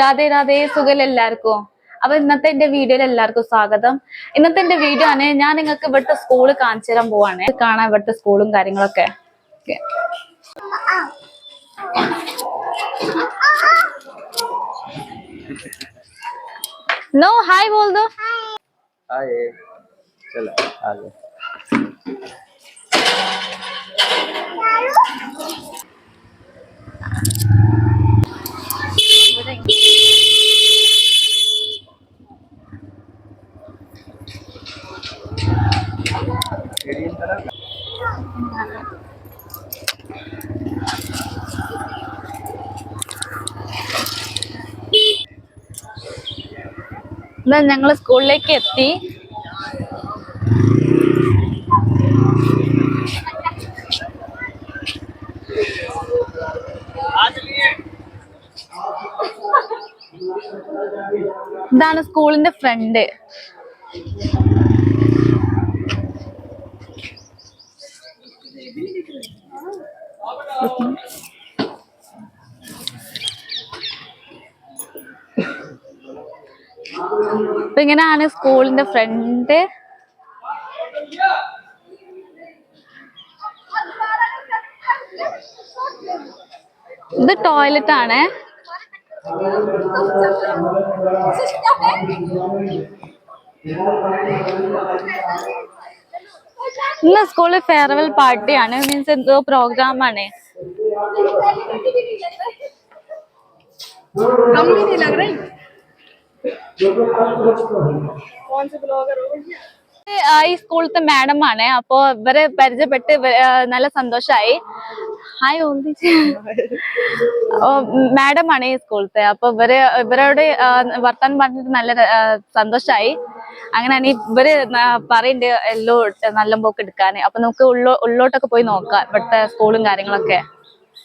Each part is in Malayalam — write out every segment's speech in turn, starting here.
രാധേ രാധേ സുഖല്ല എല്ലാവർക്കും? അപ്പൊ ഇന്നത്തെ എന്റെ വീഡിയോയിൽ എല്ലാവർക്കും സ്വാഗതം. ഇന്നത്തെ എന്റെ വീഡിയോ ആണ് ഞാൻ നിങ്ങൾക്ക് ഇവിടുത്തെ സ്കൂൾ കാണിച്ചു തരാൻ പോവാണ്. കാണാൻ ഇവിടുത്തെ സ്കൂളും കാര്യങ്ങളൊക്കെ. No hi ball hi. എന്നാൽ ഞങ്ങൾ സ്കൂളിലേക്ക് എത്തി. ഇതാണ് സ്കൂളിന്റെ ഫ്രണ്ട്. അപ്പൊ ഇങ്ങനെയാണ് സ്കൂളിന്റെ ഫ്രണ്ട്. ഇത് ടോയ്ലറ്റ് ആണ്. ഇന്ന് സ്കൂളിൽ ഫെയർവെൽ പാർട്ടിയാണ്. മീൻസ് എന്തോ പ്രോഗ്രാം ആണ്. ആ, ഈ സ്കൂളത്തെ മാഡം ആണ്. അപ്പൊ ഇവരെ പരിചയപ്പെട്ട് നല്ല സന്തോഷായി. ഹായ് ഓന്തി. മാഡം ആണ് ഈ സ്കൂളത്തെ അപ്പൊ ഇവർ ഇവരോട് വർത്താൻ പറഞ്ഞിട്ട് നല്ല സന്തോഷായി. അങ്ങനെയാണ് ഇവർ പറയുന്നുണ്ട് എല്ലോ നല്ല പോക്ക് എടുക്കാന്. അപ്പൊ നമുക്ക് ഉള്ളോ ഉള്ളോട്ടൊക്കെ പോയി നോക്കാം ഇവിടുത്തെ സ്കൂളും കാര്യങ്ങളൊക്കെ.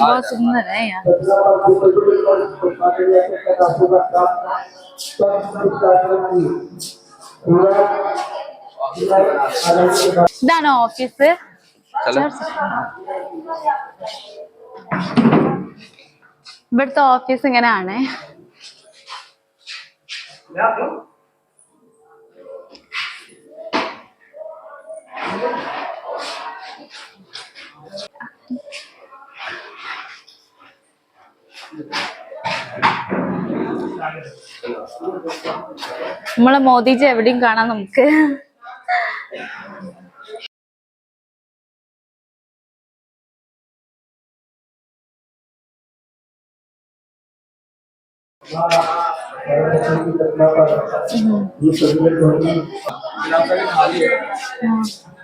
बहुत सुंदर है यहाँ ഇതാണ് ഓഫീസ് चलो ഇവിടുത്തെ ഓഫീസ് ഇങ്ങനെയാണ് നമ്മളെ മോദിജി എവിടെയും കാണാം നമുക്ക് खाली है जिससे जब भरे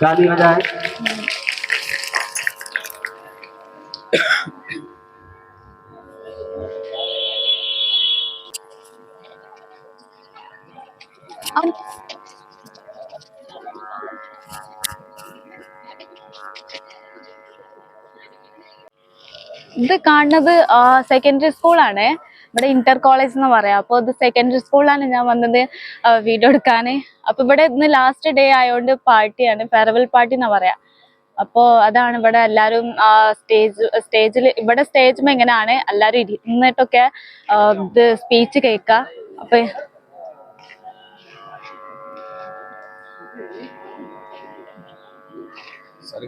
ताली बजाएं ഇത് കാണുന്നത് സെക്കൻഡറി സ്കൂളാണ് ഇവിടെ ഇന്റർ കോളേജ് എന്ന് പറയാം അപ്പോൾ ഇത് സെക്കൻഡറി സ്കൂളിലാണ് ഞാൻ വന്നത് വീഡിയോ എടുക്കാൻ അപ്പൊ ഇവിടെ ഇന്ന് ലാസ്റ്റ് ഡേ ആയതുകൊണ്ട് പാർട്ടിയാണ് ഫെയർവെൽ പാർട്ടി എന്നാ പറയാ. അപ്പോ അതാണ് ഇവിടെ എല്ലാരും സ്റ്റേജ് സ്റ്റേജിൽ ഇവിടെ സ്റ്റേജ് എങ്ങനെയാണ് എല്ലാരും ഇരുന്നിട്ടൊക്കെ ഇത് സ്പീച്ച് കേൾക്ക അപ്പൊ सर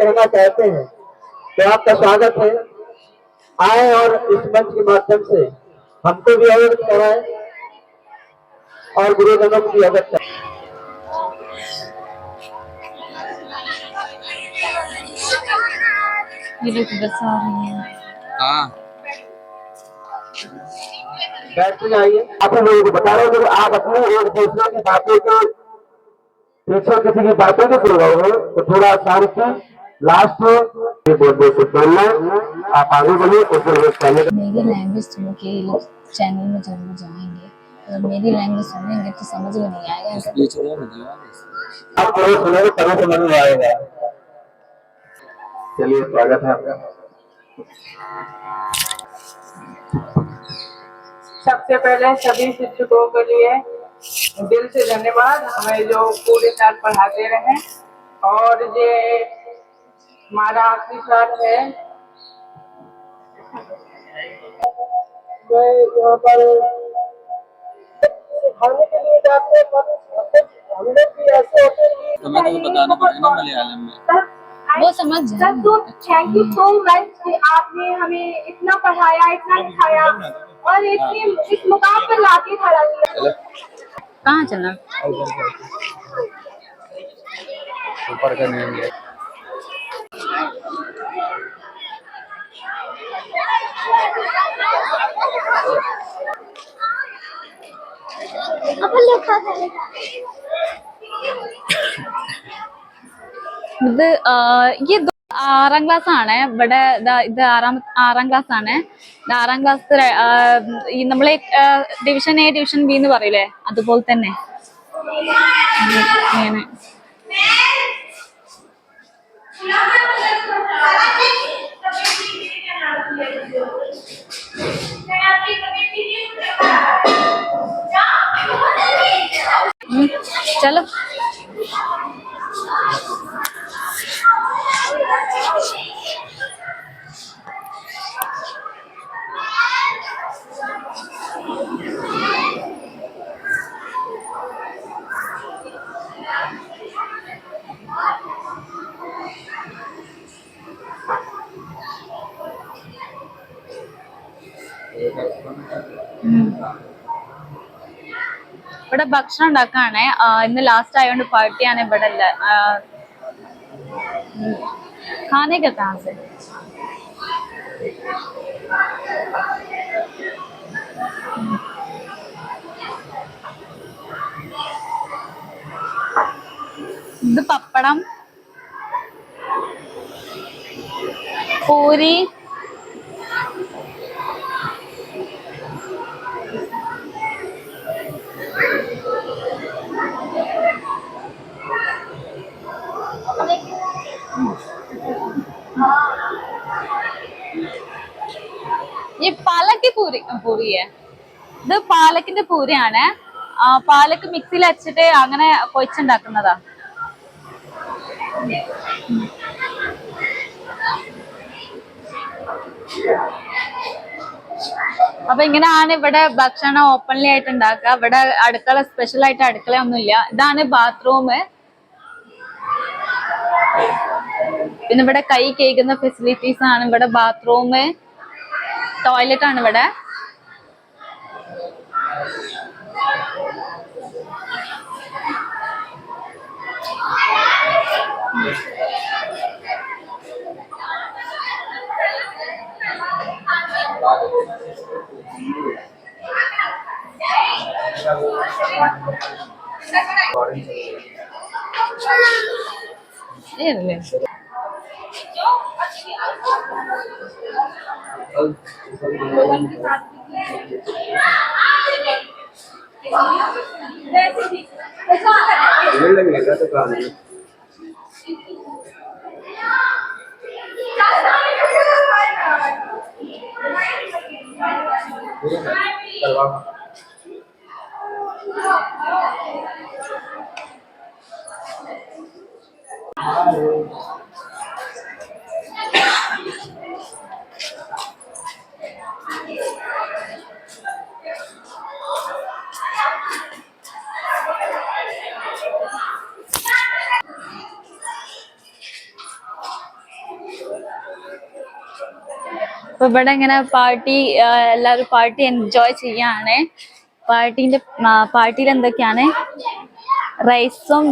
कहना चाहते हैं तो आपका स्वागत है। आए और इस मंच के माध्यम से हमको भी अवगत कराए और गुरुजनों को भी अवगत कराएँ। ये लोग बस आ रही हैं। हाँ। बैठ जाइए आप लोगों को बता रहे हो आप अपने एक दूसरे की बातों को पीछे किसी की बातों को सुन रहे हो तो थोड़ा शांति लास्ट ये बोल बोल से आप आगे बढ़िए मेरी लैंग्वेज सुन के लोग चैनल में ज़रूर जाएँगे। अगर मेरी लैंग्वेज सुनेंगे तो समझ में नहीं आएगा। आप ज़रूर सुनेंगे तभी समझ में आएगा। चलिए स्वागत है आपका। सबसे पहले सभी शिक्षकों के लिए दिल से धन्यवाद। हमें जो पूरे साल पढ़ाते रहे और ये हमारा आखिरी साल है। मैं यहाँ पर सिखाने के लिए जाते हैं पर हम लोग भी ऐसे होते हैं कि तो बताना पड़ेगा मलयालम में। वो समझ सर तो थैंक यू सो मच कि आपने हमें इतना पढ़ाया इतना लिखाया और इतनी इस मुकाम पर लाके खड़ा किया। कहाँ चलना ऊपर का नेम ഇത് ഈ ആറാം ക്ലാസ് ആണ്. ഇവിടെ ഇത് ആറാം ആറാം ക്ലാസ് ആണ്. ആറാം ക്ലാസ് നമ്മളെ ഡിവിഷൻ എ ഡിവിഷൻ ബി എന്ന് പറയില്ലേ? അതുപോലെ തന്നെ. ഇങ്ങനെ. चलो। ഭക്ഷണം ഉണ്ടാക്കാണ് ഇന്ന് ലാസ്റ്റ് ആയതുകൊണ്ട് പാർട്ടിയാണ് ഇവിടെ ഉള്ള खाने का कहाँ से ഇത് പപ്പടം പൂരി ഈ പാലക്ക് പൂരി പൂരി ഇത് പാലക്കിന്റെ പൂരിയാണ്. പാലക്ക് മിക്സിയിൽ അച്ചിട്ട് അങ്ങനെ കൊച്ചുണ്ടാക്കുന്നതാ അപ്പൊ ഇങ്ങനെയാണ് ഇവിടെ ഭക്ഷണം ഓപ്പൺലി ആയിട്ട് ഉണ്ടാക്കുക. ഇവിടെ അടുക്കള സ്പെഷ്യൽ ആയിട്ട് അടുക്കള ഒന്നുമില്ല ഇതാണ് ബാത്റൂം പിന്നെ ഇവിടെ കൈ കേൾക്കുന്ന ഫെസിലിറ്റീസ് ആണ്. ഇവിടെ ബാത്റൂം ടോയ്ലറ്റ് ആണ് ഇവിടെ. bekal untuk membangun వెళ్ళండి Thank you. അപ്പൊ ഇവിടെ ഇങ്ങനെ പാർട്ടി എല്ലാവരും പാർട്ടി എൻജോയ് ചെയ്യാണ്. പാർട്ടിന്റെ പാർട്ടിയിൽ എന്തൊക്കെയാണ്? റൈസും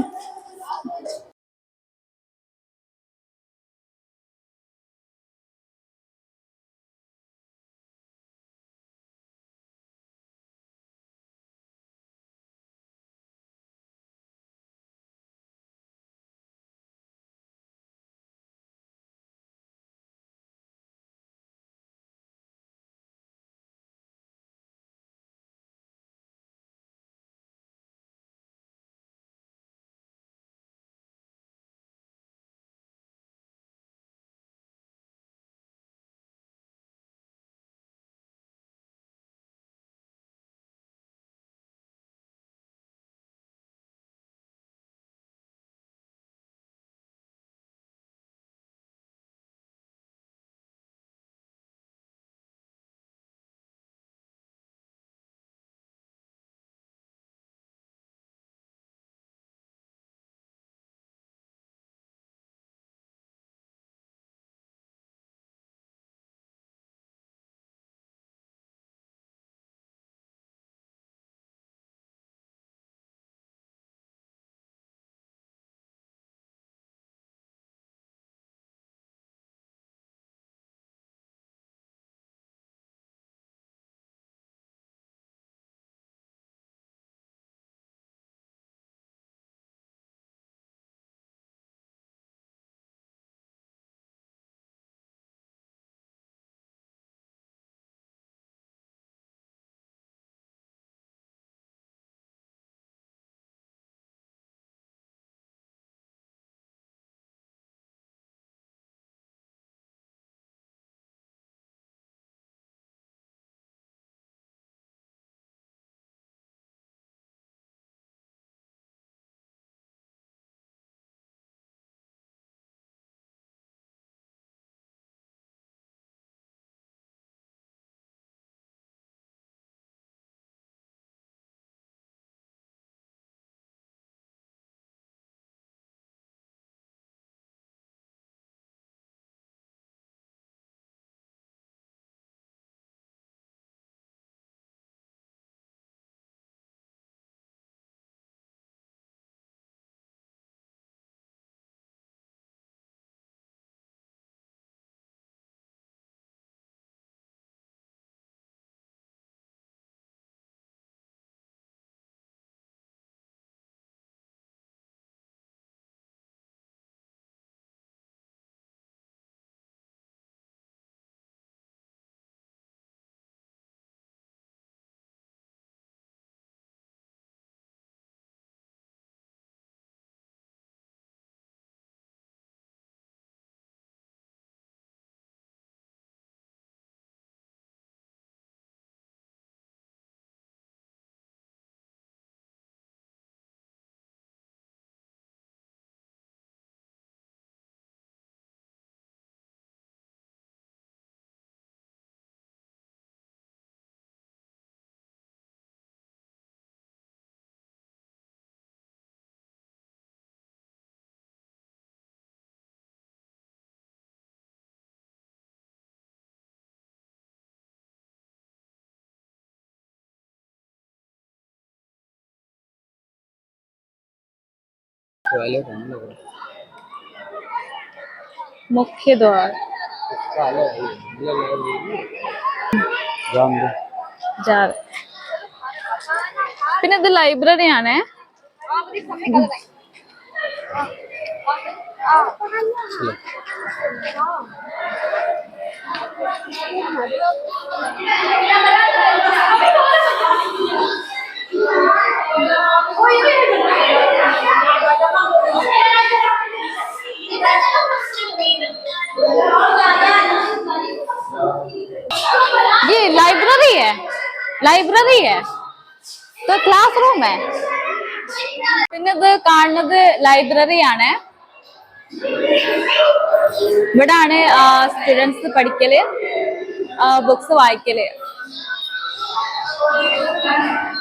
वाले कौन लग रहा മുഖ്യ ദ്വാർ काले है ये लग रही है जाम दे ജാർ പിന്നെ ഇത് ലൈബ്രറി ആണേ चलो ये लाइब्रेरी है ലൈബ്രറി है तो ക്ലാസ് റൂം है പിന്നെ ഇത് കാണുന്നത് ലൈബ്രറി ആണ് ഇവിടാണ് സ്റ്റുഡൻസ് പഠിക്കല് ബുക്സ് വായിക്കല്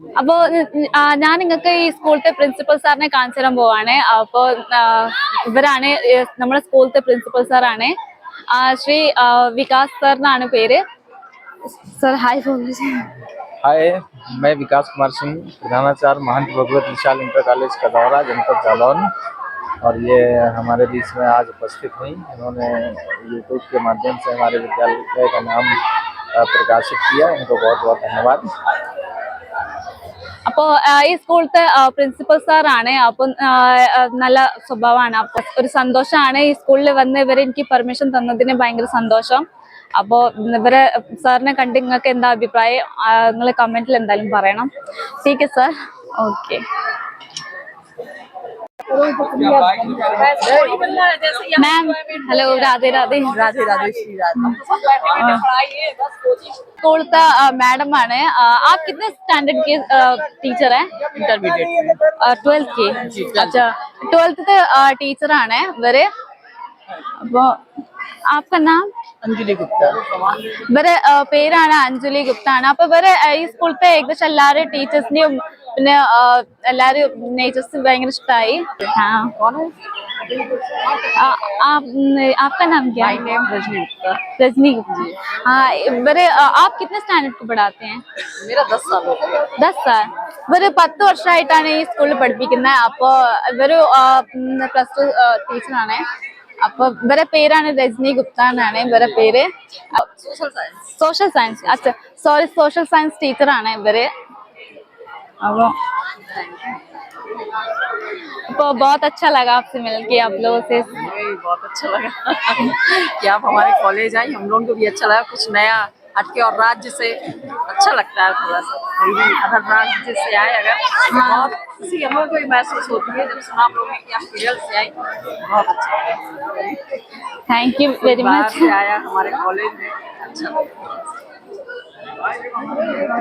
അപ്പോ ആ, ഞാൻ നിങ്ങൾക്ക് ഈ സ്കൂളത്തെ പ്രിൻസിപ്പൽ സാറിനെ കാണിച്ചു തരാൻ പോവാണ് അപ്പോ ആ, ഇവരാണ് ഏ, നമ്മുടെ സ്കൂളത്തെ പ്രിൻസിപ്പൽ സാറാണ് ആ, ശ്രീ ആ, വികാസ് സർ എന്നാണ് പേര് സർ ഹായ് हाय मैं विकास कुमार सिंह प्रधानाचार्य महंत भगवत विशाल इंटर कॉलेज का दौरा जनपद जालौन और ये हमारे बीच में आज उपस्थित हुई इन्होंने यूट्यूब के माध्यम से हमारे विद्यालय का नाम अ, प्रकाशित किया इनको बहुत बहुत धन्यवाद അപ്പോ ഈ സ്കൂളത്തെ പ്രിൻസിപ്പൽ സാറാണ് അപ്പം നല്ല സ്വഭാവമാണ്. അപ്പൊ ഒരു സന്തോഷമാണ് ഈ സ്കൂളിൽ വന്ന് ഇവർ എനിക്ക് പെർമിഷൻ തന്നതിന് ഭയങ്കര സന്തോഷം. അപ്പോ ഇവരെ സാറിനെ കണ്ട് നിങ്ങൾക്ക് എന്താ അഭിപ്രായം? നിങ്ങൾ കമന്റിൽ എന്തായാലും പറയണം. ടീക്ക് sir okay ma'am hello Radhe Radhe Radhe Radhe Shri school का मैडम ആണ് आप कितने स्टैंडर्ड के टीचर हैं इंटरमीडिएट ट्वेल्थ की अच्छा ट्वेल्थ के टीचर ആണ് ഇവര് അപ്പോ आपका नाम अंजलि गुप्ता ഇവരെ ആ, പേരാണ് അഞ്ജലി ഗുപ്ത ആണ് അപ്പൊ ഇവരെ ആ, ഈ സ്കൂളത്തെ ഏകദേശം എല്ലാവരും ടീച്ചേഴ്സിനെയും പിന്നെ ആ, എല്ലാരും നേച്ചേഴ്സ് ഭയങ്കര ഇഷ്ടമായി आपका नाम क्या है रजनी गुप्ता रजनी गुप्ता हाँ इवरे आ, आप कितने स्टैंडर्ड को पढ़ाते हैं मेरा दस साल हो गया ദസ് സാർ ഇവര് പത്ത് വർഷമായിട്ടാണ് ഈ സ്കൂളിൽ പഠിപ്പിക്കുന്നത് അപ്പോ ഇവര് പ്ലസ് ടു ടീച്ചറാണ് അപ്പൊ ഇവരെ പേരാണ് രജനി ഗുപ്ത എന്നാണ് ഇവരെ പേര് സോഷ്യൽ സയൻസ് അച്ഛ സോറി സോഷ്യൽ സയൻസ് ടീച്ചറാണ് ഇവര് तो बहुत अच्छा लगा आपसे मिलके आप लोगों से। बहुत अच्छा लगा। कि आप हमारे कॉलेज आई हम लोगों को भी अच्छा लगा कुछ नया हटके और राज्य से अच्छा लगता है थोड़ा सा। अदर राज्य से आए अगर हाँ। बहुत खुशी हमें कोई महसूस होती है जब सुना आप लोगों ने कि आप सीरियल से आई बहुत अच्छा थैंक यू वेरी मच आया हमारे कॉलेज में अच्छा।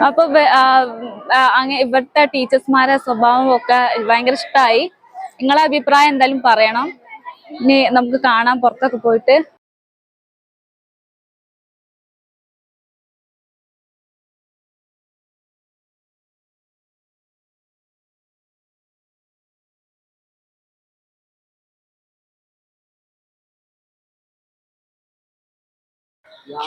അപ്പൊ ഇവിടുത്തെ ടീച്ചേഴ്സ്മാരെ സ്വഭാവം ഒക്കെ ഭയങ്കര ഇഷ്ടമായി നിങ്ങളെ അഭിപ്രായം എന്തായാലും പറയണം. ഇനി നമുക്ക് കാണാം പുറത്തൊക്കെ പോയിട്ട്. ആ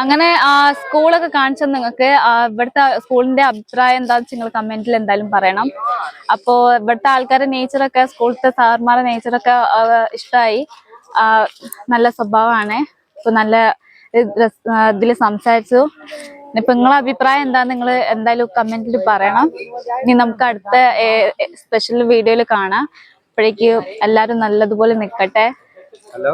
അങ്ങനെ സ്കൂളൊക്കെ കാണിച്ചത് നിങ്ങൾക്ക് ഇവിടുത്തെ സ്കൂളിന്റെ അഭിപ്രായം വെച്ചാൽ നിങ്ങൾ കമന്റിൽ എന്തായാലും പറയണം. അപ്പോ ഇവിടുത്തെ ആൾക്കാരുടെ നേച്ചറൊക്കെ സ്കൂളത്തെ സാർമാരുടെ നേച്ചറൊക്കെ ഇഷ്ടമായി നല്ല സ്വഭാവമാണ്. ഇപ്പൊ നല്ല ഇതിൽ സംസാരിച്ചു. ഇപ്പൊ നിങ്ങളെ അഭിപ്രായം എന്താ? നിങ്ങൾ എന്തായാലും കമന്റിൽ പറയണം. ഇനി നമുക്ക് അടുത്ത സ്പെഷ്യൽ വീഡിയോയിൽ കാണാം. അപ്പോഴേക്ക് എല്ലാരും നല്ലതുപോലെ നിൽക്കട്ടെ हेलो